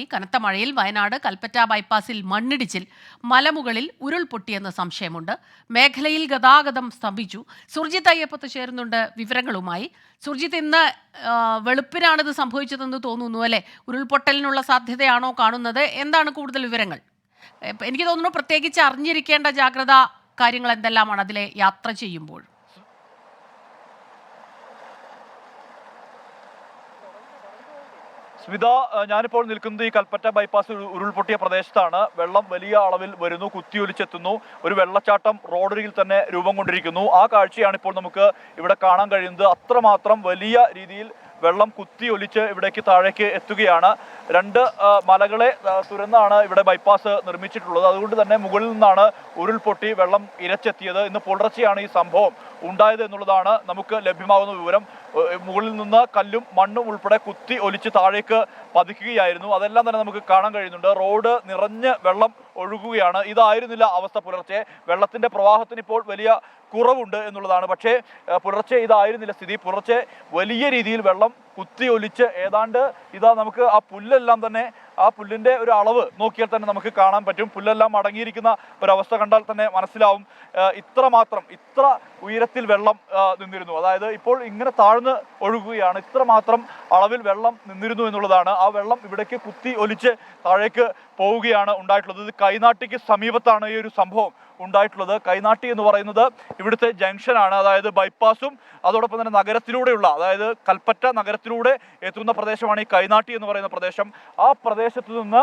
ഈ കനത്ത മഴയിൽ വയനാട് കൽപ്പറ്റ ബൈപ്പാസിൽ മണ്ണിടിച്ചിൽ മലമുകളിൽ ഉരുൾപൊട്ടിയെന്ന് സംശയമുണ്ട്. മേഖലയിൽ ഗതാഗതം സ്തംഭിച്ചു. സുർജിത് അയ്യപ്പത്ത് ചേരുന്നുണ്ട് വിവരങ്ങളുമായി. സുർജിത്ത് ഇന്ന് വെളുപ്പിനാണിത് സംഭവിച്ചതെന്ന് തോന്നുന്നു അല്ലെ? ഉരുൾപൊട്ടലിനുള്ള സാധ്യതയാണോ കാണുന്നത്? എന്താണ് കൂടുതൽ വിവരങ്ങൾ? എനിക്ക് തോന്നുന്നു പ്രത്യേകിച്ച് അറിഞ്ഞിരിക്കേണ്ട ജാഗ്രത കാര്യങ്ങൾ എന്തെല്ലാമാണ് അതിലെ യാത്ര ചെയ്യുമ്പോൾ? സ്മിത ഞാനിപ്പോൾ നിൽക്കുന്നത് ഈ കൽപ്പറ്റ ബൈപ്പാസ് ഉരുൾപൊട്ടിയ പ്രദേശത്താണ്. വെള്ളം വലിയ അളവിൽ വരുന്നു കുത്തിയൊലിച്ചെത്തുന്നു. ഒരു വെള്ളച്ചാട്ടം റോഡരികിൽ തന്നെ രൂപം കൊണ്ടിരിക്കുന്നു. ആ കാഴ്ചയാണ് ഇപ്പോൾ നമുക്ക് ഇവിടെ കാണാൻ കഴിയുന്നത്. അത്രമാത്രം വലിയ രീതിയിൽ വെള്ളം കുത്തി ഒലിച്ച് ഇവിടേക്ക് താഴേക്ക് എത്തുകയാണ്. രണ്ട് മലകളെ തുരന്നാണ് ഇവിടെ ബൈപ്പാസ് നിർമ്മിച്ചിട്ടുള്ളത്. അതുകൊണ്ട് തന്നെ മുകളിൽ നിന്നാണ് ഉരുൾപൊട്ടി വെള്ളം ഇരച്ചെത്തിയത്. ഇന്ന് പുലർച്ചെയാണ് ഈ സംഭവം ഉണ്ടായത് എന്നുള്ളതാണ് നമുക്ക് ലഭ്യമാകുന്ന വിവരം. മുകളിൽ നിന്ന് കല്ലും മണ്ണും ഉൾപ്പെടെ കുത്തി ഒലിച്ച് താഴേക്ക് പതിക്കുകയായിരുന്നു. അതെല്ലാം തന്നെ നമുക്ക് കാണാൻ കഴിയുന്നുണ്ട്. റോഡ് നിറഞ്ഞ് വെള്ളം ഒഴുകുകയാണ്. ഇതായിരുന്നില്ല അവസ്ഥ പുലർച്ചെ. വെള്ളത്തിന്റെ പ്രവാഹത്തിന് ഇപ്പോൾ വലിയ കുറവുണ്ട് എന്നുള്ളതാണ്. പക്ഷേ പുലർച്ചെ ഇതായിരുന്നില്ല സ്ഥിതി. പുലർച്ചെ വലിയ രീതിയിൽ വെള്ളം കുത്തി ഒലിച്ച് ഏതാണ്ട് ഇതാ നമുക്ക് ആ പുല്ലെല്ലാം തന്നെ ആ പുല്ലിന്റെ ഒരു അളവ് നോക്കിയാൽ തന്നെ നമുക്ക് കാണാൻ പറ്റും. പുല്ലെല്ലാം അടങ്ങിയിരിക്കുന്ന ഒരവസ്ഥ കണ്ടാൽ തന്നെ മനസ്സിലാവും. ഇത്ര മാത്രം ഇത്ര ഉയരത്തിൽ വെള്ളം നിന്നിരുന്നു. അതായത് ഇപ്പോൾ ഇങ്ങനെ താഴ്ന്ന് ഒഴുകുകയാണ്. ഇത്ര മാത്രം അളവിൽ വെള്ളം നിന്നിരുന്നു എന്നുള്ളതാണ്. ആ വെള്ളം ഇവിടേക്ക് കുത്തി ഒലിച്ച് താഴേക്ക് പോവുകയാണ് ഉണ്ടായിട്ടുള്ളത്. ഇത് കൈനാട്ടിക്ക് സമീപത്താണ് ഈ ഒരു സംഭവം. ഉണ്ടായിട്ടുള്ളത്. കൈനാട്ടി എന്ന് പറയുന്നത് ഇവിടുത്തെ ജംഗ്ഷനാണ് അതായത് ബൈപ്പാസും അതോടൊപ്പം തന്നെ നഗരത്തിലൂടെയുള്ള അതായത് കൽപ്പറ്റ നഗരത്തിലൂടെ എത്തുന്ന പ്രദേശമാണ് ഈ കൈനാട്ടി എന്ന് പറയുന്ന പ്രദേശം. ആ പ്രദേശത്ത് നിന്ന്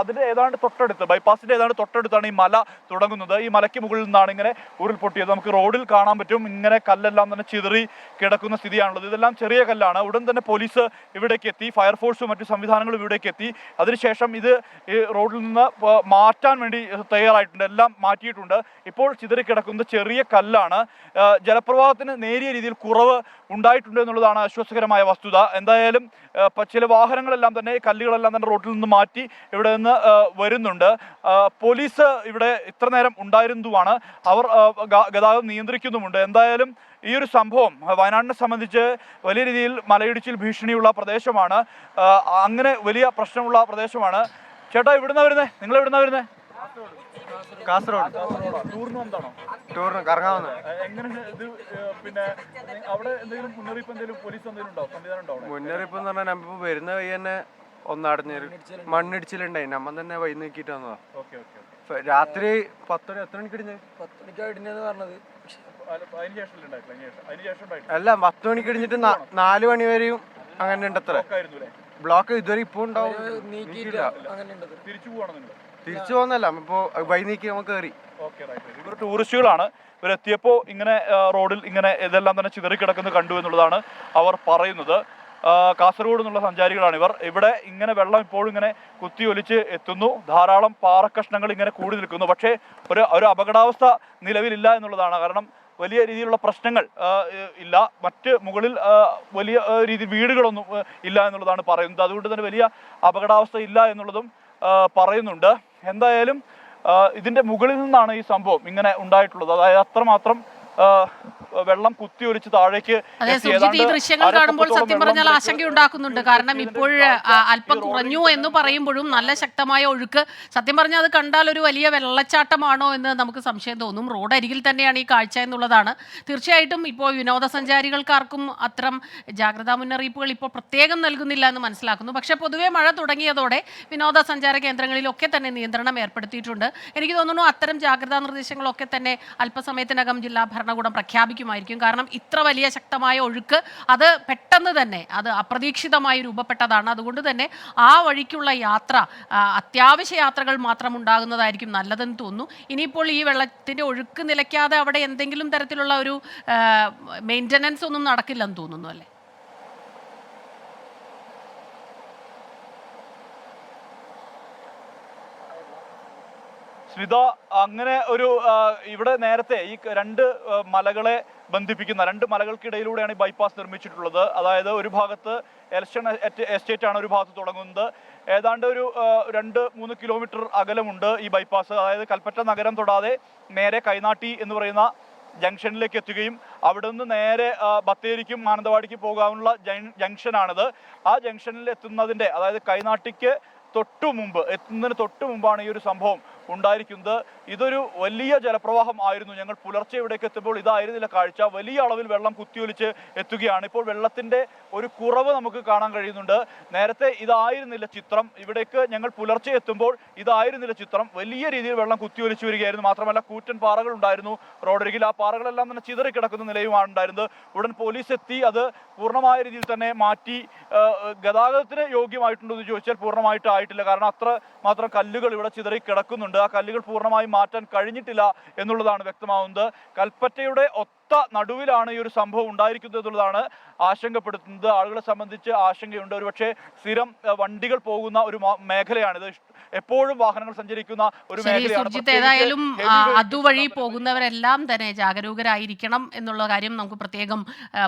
അതിന്റെ ഏതാണ്ട് തൊട്ടടുത്ത് ബൈപ്പാസിന്റെ ഏതാണ്ട് തൊട്ടടുത്താണ് ഈ മല തുടങ്ങുന്നത്. ഈ മലയ്ക്ക് മുകളിൽ നിന്നാണ് ഇങ്ങനെ ഉരുൾപൊട്ടിയത്. നമുക്ക് റോഡിൽ കാണാൻ പറ്റും. ഇങ്ങനെ കല്ലെല്ലാം തന്നെ ചിതറി കിടക്കുന്ന സ്ഥിതിയാണുള്ളത്. ഇതെല്ലാം ചെറിയ കല്ലാണ്. ഉടൻ തന്നെ പോലീസ് ഇവിടേക്ക് എത്തി. ഫയർഫോഴ്സും മറ്റു സംവിധാനങ്ങളും ഇവിടേക്ക് എത്തി. അതിനുശേഷം ഇത് ഈ റോഡിൽ നിന്ന് മാറ്റാൻ വേണ്ടി തയ്യാറായിട്ടുണ്ട്. എല്ലാം മാറ്റിയിട്ടുണ്ട്. ഇപ്പോൾ ചിതറിക്കിടക്കുന്നത് ചെറിയ കല്ലാണ് ജലപ്രവാഹത്തിന് നേരിയ രീതിയിൽ കുറവ് ഉണ്ടായിട്ടുണ്ട് എന്നുള്ളതാണ് ആശ്വാസകരമായ വസ്തുത. എന്തായാലും ചില വാഹനങ്ങളെല്ലാം തന്നെ കല്ലുകളെല്ലാം തന്നെ റോഡിൽ നിന്ന് മാറ്റി ഇവിടെ നിന്ന് വരുന്നുണ്ട്. പോലീസ് ഇവിടെ ഇത്ര നേരം ഉണ്ടായിരുന്നതുമാണ്. അവർ ഗതാഗതം നിയന്ത്രിക്കുന്നുമുണ്ട്. എന്തായാലും ഈ ഒരു സംഭവം വയനാടിനെ സംബന്ധിച്ച് വലിയ രീതിയിൽ മലയിടിച്ചിൽ ഭീഷണിയുള്ള പ്രദേശമാണ്. അങ്ങനെ വലിയ പ്രശ്നമുള്ള പ്രദേശമാണ്. ചേട്ടാ ഇവിടുന്ന വരുന്നേ? നിങ്ങൾ എവിടുന്ന വരുന്നേ? കാസർഗോഡ്. ടൂറിന് വന്നതാണോ? ടൂറിന് കറങ്ങാവുന്ന. എങ്ങനെ ഇത് പിന്നെ അവിടെ എന്തെങ്കിലും മുന്നറിയിപ്പ് എന്തെങ്കിലും പോലീസ് എന്തെങ്കിലും ഉണ്ടോ? സംവിധാനം ഉണ്ടോ അവിടെ? മുന്നറിയിപ്പ് എന്ന് പറഞ്ഞാൽ നമ്മ വരുന്ന വഴി തന്നെ ഒന്നടഞ്ഞു മണ്ണിടിച്ചിലുണ്ടായി. നമ്മ തന്നെ വഴി നീക്കിട്ട് വന്നതാ. ഓക്കെ ഓക്കെ ഇപ്പൊ രാത്രി പത്തര എത്ര മണിക്ക് ഇടിഞ്ഞ് പത്ത് മണിക്കാണ് പറഞ്ഞത്. അല്ല പത്ത് മണിക്ക് ഇടിഞ്ഞിട്ട് നാല് മണി വരെയും അങ്ങനെ ഉണ്ടത്ര. ആയിരുന്നു ബ്ലോക്ക് ഇതുവരെ ഇപ്പൊ ഉണ്ടാവും. നീക്കിയില്ല തിരിച്ചു പോവാണോ നിങ്ങൾ? തിരിച്ചു പോകുന്നല്ല ഇപ്പോ വഴി നീക്കി നമുക്ക് കയറി. ഇവർ ടൂറിസ്റ്റുകളാണ്. ഇവരെത്തിയപ്പോൾ ഇങ്ങനെ റോഡിൽ ഇങ്ങനെ ഇതെല്ലാം തന്നെ ചിതറിക്കിടക്കുന്നത് കണ്ടു എന്നുള്ളതാണ് അവർ പറയുന്നത്. കാസർഗോഡ് നിന്നുള്ള സഞ്ചാരികളാണ് ഇവർ. ഇവിടെ ഇങ്ങനെ വെള്ളം ഇപ്പോഴും ഇങ്ങനെ കുത്തി ഒലിച്ച് എത്തുന്നു. ധാരാളം പാറക്കഷ്ണങ്ങൾ ഇങ്ങനെ കൂടി നിൽക്കുന്നു. പക്ഷേ ഒരു ഒരു അപകടാവസ്ഥ നിലവിലില്ല എന്നുള്ളതാണ്. കാരണം വലിയ രീതിയിലുള്ള പ്രശ്നങ്ങൾ ഇല്ല. മറ്റ് മുകളിൽ വലിയ രീതി വീടുകളൊന്നും ഇല്ല എന്നുള്ളതാണ് പറയുന്നത്. അതുകൊണ്ട് തന്നെ വലിയ അപകടാവസ്ഥ ഇല്ല എന്നുള്ളതും പറയുന്നുണ്ട്. എന്തായാലും ഇതിന്റെ മുകളിൽ നിന്നാണ് ഈ സംഭവം ഇങ്ങനെ ഉണ്ടായിട്ടുള്ളത്. അതായത് അത്രമാത്രം വെള്ളം കുത്തി കുത്തിയൊലിച്ച് താഴേക്ക് ഈ ദൃശ്യങ്ങൾ കാണുമ്പോൾ സത്യം പറഞ്ഞാൽ ആശങ്കയുണ്ടാക്കുന്നുണ്ട്. കാരണം ഇപ്പോൾ അല്പം കുറഞ്ഞു എന്ന് പറയുമ്പോഴും നല്ല ശക്തമായ ഒഴുക്ക്. സത്യം പറഞ്ഞാൽ അത് കണ്ടാൽ ഒരു വലിയ വെള്ളച്ചാട്ടമാണോ എന്ന് നമുക്ക് സംശയം തോന്നും. റോഡ് അരികിൽ തന്നെയാണ് ഈ കാഴ്ച എന്നുള്ളതാണ്. തീർച്ചയായിട്ടും ഇപ്പോൾ വിനോദസഞ്ചാരികൾക്കാർക്കും അത്തരം ജാഗ്രതാ മുന്നറിയിപ്പുകൾ ഇപ്പോൾ പ്രത്യേകം നൽകുന്നില്ല എന്ന് മനസ്സിലാക്കുന്നു. പക്ഷേ പൊതുവേ മഴ തുടങ്ങിയതോടെ വിനോദസഞ്ചാര കേന്ദ്രങ്ങളിലൊക്കെ തന്നെ നിയന്ത്രണം ഏർപ്പെടുത്തിയിട്ടുണ്ട്. എനിക്ക് തോന്നുന്നു അത്തരം ജാഗ്രതാ നിർദ്ദേശങ്ങളൊക്കെ തന്നെ അല്പസമയത്തിനകം ജില്ലാ ഭരണകൂടം പ്രഖ്യാപിക്കുമായിരിക്കും കാരണം ഇത്ര വലിയ ശക്തമായ ഒഴുക്ക് അത് പെട്ടെന്ന് തന്നെ അത് അപ്രതീക്ഷിതമായി രൂപപ്പെട്ടതാണ്. അതുകൊണ്ട് തന്നെ ആ വഴിക്കുള്ള യാത്ര അത്യാവശ്യ യാത്രകൾ മാത്രം ഉണ്ടാകുന്നതായിരിക്കും നല്ലതെന്ന് തോന്നുന്നു. ഇനിയിപ്പോൾ ഈ വെള്ളത്തിന്റെ ഒഴുക്ക് നിലയ്ക്കാതെ അവിടെ എന്തെങ്കിലും തരത്തിലുള്ള ഒരു മെയിന്റനൻസ് ഒന്നും നടക്കില്ലെന്ന് തോന്നുന്നു അല്ലേ? സ്മിത അങ്ങനെ ഒരു ഇവിടെ നേരത്തെ ഈ രണ്ട് മലകളെ ബന്ധിപ്പിക്കുന്ന രണ്ട് മലകൾക്കിടയിലൂടെയാണ് ഈ ബൈപ്പാസ് നിർമ്മിച്ചിട്ടുള്ളത്. അതായത് ഒരു ഭാഗത്ത് എലക്ഷൻ എസ്റ്റേറ്റ് ആണ് ഒരു ഭാഗത്ത് തുടങ്ങുന്നത്. ഏതാണ്ട് ഒരു രണ്ട് മൂന്ന് കിലോമീറ്റർ അകലമുണ്ട് ഈ ബൈപ്പാസ് അതായത് കൽപ്പറ്റ നഗരം തൊടാതെ നേരെ കൈനാട്ടി എന്ന് പറയുന്ന ജംഗ്ഷനിലേക്ക് എത്തുകയും അവിടെ നിന്ന് നേരെ ബത്തേരിക്കും മാനന്തവാടിക്കും പോകാനുള്ള ജംഗ്ഷനാണിത്. ആ ജംഗ്ഷനിൽ എത്തുന്നതിന്റെ അതായത് കൈനാട്ടിക്ക് തൊട്ടു മുമ്പ് എത്തുന്നതിന് തൊട്ടു മുമ്പാണ് ഈ ഒരു സംഭവം. ഉണ്ടായിരിക്കുന്നത്. ഇതൊരു വലിയ ജലപ്രവാഹം ആയിരുന്നു. ഞങ്ങൾ പുലർച്ചെ ഇവിടേക്ക് എത്തുമ്പോൾ ഇതായിരുന്നില്ല കാഴ്ച. വലിയ അളവിൽ വെള്ളം കുത്തിയൊലിച്ച് എത്തുകയാണ്. ഇപ്പോൾ വെള്ളത്തിന്റെ ഒരു കുറവ് നമുക്ക് കാണാൻ കഴിയുന്നുണ്ട്. നേരത്തെ ഇതായിരുന്നില്ല ചിത്രം. ഇവിടേക്ക് ഞങ്ങൾ പുലർച്ചെ എത്തുമ്പോൾ ഇതായിരുന്നില്ല ചിത്രം. വലിയ രീതിയിൽ വെള്ളം കുത്തിയൊലിച്ചു വരികയായിരുന്നു. മാത്രമല്ല കൂറ്റൻ പാറകൾ ഉണ്ടായിരുന്നു. റോഡരികിൽ ആ പാറകളെല്ലാം തന്നെ ചിതറിക്കിടക്കുന്ന നിലയുമാണ് ഉണ്ടായിരുന്നത്. ഉടൻ പോലീസ് എത്തി. അത് പൂർണമായ രീതിയിൽ തന്നെ മാറ്റി ഗതാഗതത്തിന് യോഗ്യമായിട്ടുണ്ടോ എന്ന് ചോദിച്ചാൽ പൂർണമായിട്ട് ആയിട്ടില്ല. കാരണം അത്ര മാത്രം കല്ലുകൾ ഇവിടെ ചിതറി കിടക്കുന്നുണ്ട്. ആ കല്ലുകൾ പൂർണമായും മാറ്റാൻ കഴിഞ്ഞിട്ടില്ല എന്നുള്ളതാണ് വ്യക്തമാവുന്നത്. കൽപ്പറ്റയുടെ ഒത്ത നടുവിലാണ് ഈ ഒരു സംഭവം ഉണ്ടായിരിക്കുന്നത് എന്നുള്ളതാണ് ആശങ്കപ്പെടുത്തുന്നത്. ആളുകളെ സംബന്ധിച്ച് ആശങ്കയുണ്ട്. ഒരുപക്ഷെ സ്ഥിരം വണ്ടികൾ പോകുന്ന ഒരു മേഖലയാണിത് എപ്പോഴും വാഹനങ്ങൾ സഞ്ചരിക്കുന്ന ഒരു മേഖലയാണ്. ഏതായാലും അതുവഴി പോകുന്നവരെല്ലാം തന്നെ ജാഗരൂകരായിരിക്കണം എന്നുള്ള കാര്യം നമുക്ക് പ്രത്യേകം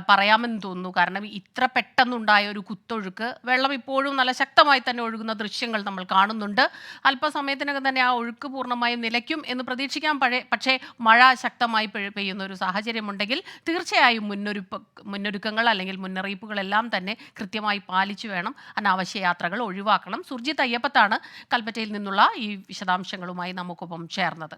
പറയാമെന്ന് തോന്നുന്നു. കാരണം ഇത്ര പെട്ടെന്നുണ്ടായ ഒരു കുത്തൊഴുക്ക് വെള്ളം ഇപ്പോഴും നല്ല ശക്തമായി തന്നെ ഒഴുകുന്ന ദൃശ്യങ്ങൾ നമ്മൾ കാണുന്നുണ്ട്. അല്പസമയത്തിനകം തന്നെ ആ ഒഴുക്ക് പൂർണമായും നിലയ്ക്കും എന്ന് പ്രതീക്ഷിക്കാം. പഴയ പക്ഷേ മഴ ശക്തമായി പെയ്യുന്ന ഒരു സാഹചര്യമുണ്ടെങ്കിൽ തീർച്ചയായും മുന്നൊരുപ്പ് മുന്നൊരുക്കങ്ങൾ അല്ലെങ്കിൽ മുന്നറിയിപ്പുകളെല്ലാം തന്നെ കൃത്യമായി പാലിച്ചു വേണം. അനാവശ്യ യാത്രകൾ ഒഴിവാക്കണം. സുർജിത് അയ്യപ്പത്താണ് കൽപ്പറ്റയിൽ നിന്നുള്ള ഈ വിശദാംശങ്ങളുമായി നമുക്കൊപ്പം ചേർന്നത്.